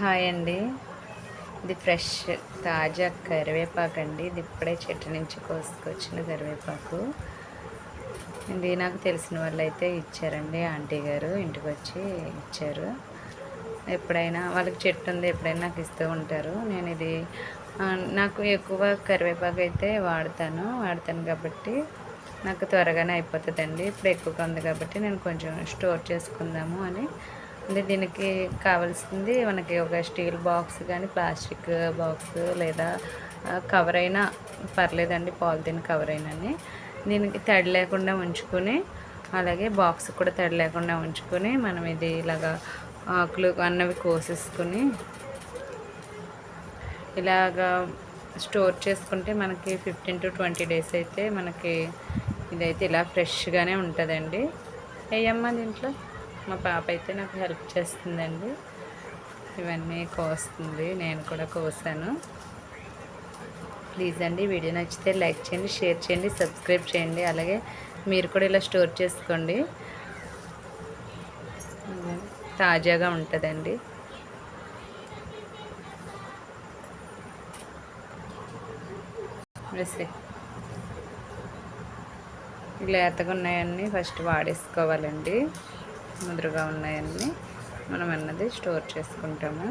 Hi అండి. ఇది fresh తాజా కరివేపాకు అండి. ఇది ఇప్పుడే చెట్టు నుంచి కోసుకొచ్చిన కరివేపాకు. ఇది నాకు తెలిసిన వాళ్ళు అయితే ఇచ్చారండి. ఆంటీ గారు ఇంటికి వచ్చి ఇచ్చారు. ఎప్పుడైనా వాళ్ళకి చెట్టు ఉంది ఎప్పుడైనా నాకు ఇస్తూ ఉంటారు. నేను ఇది నాకు ఎక్కువ కరివేపాకు అయితే వాడతాను. వాడతాను కాబట్టి నాకు త్వరగానే అయిపోతుందండి. ఇప్పుడు ఎక్కువగా ఉంది కాబట్టి నేను కొంచెం స్టోర్ చేసుకుందాము అని అంటే దీనికి కావాల్సింది మనకి ఒక స్టీల్ బాక్స్ కానీ ప్లాస్టిక్ బాక్స్ లేదా కవర్ అయినా పర్లేదండి పాలిథిన్ కవర్ అయినా దీనికి తడి లేకుండా ఉంచుకొని అలాగే బాక్స్ కూడా తడి లేకుండా ఉంచుకొని మనం ఇది ఇలాగా ఆకులు అన్నవి కోసేసుకొని ఇలాగా స్టోర్ చేసుకుంటే మనకి ఫిఫ్టీన్ టు ట్వంటీ డేస్ అయితే మనకి ఇదైతే ఇలా ఫ్రెష్గానే ఉంటుందండి. అయ్యమ్మ దీంట్లో? మా పాప అయితే నాకు హెల్ప్ చేస్తుందండి. ఇవన్నీ కోస్తుంది. నేను కూడా కోసాను. ప్లీజ్ అండి వీడియో నచ్చితే లైక్ చేయండి షేర్ చేయండి సబ్స్క్రైబ్ చేయండి. అలాగే మీరు కూడా ఇలా స్టోర్ చేసుకోండి. తాజాగా ఉంటుందండి. లేతగా ఉన్నాయన్నీ ఫస్ట్ వాడేసుకోవాలండి. ముదురుగా ఉన్నాయన్నీ మనం అన్నది స్టోర్ చేసుకుంటాము.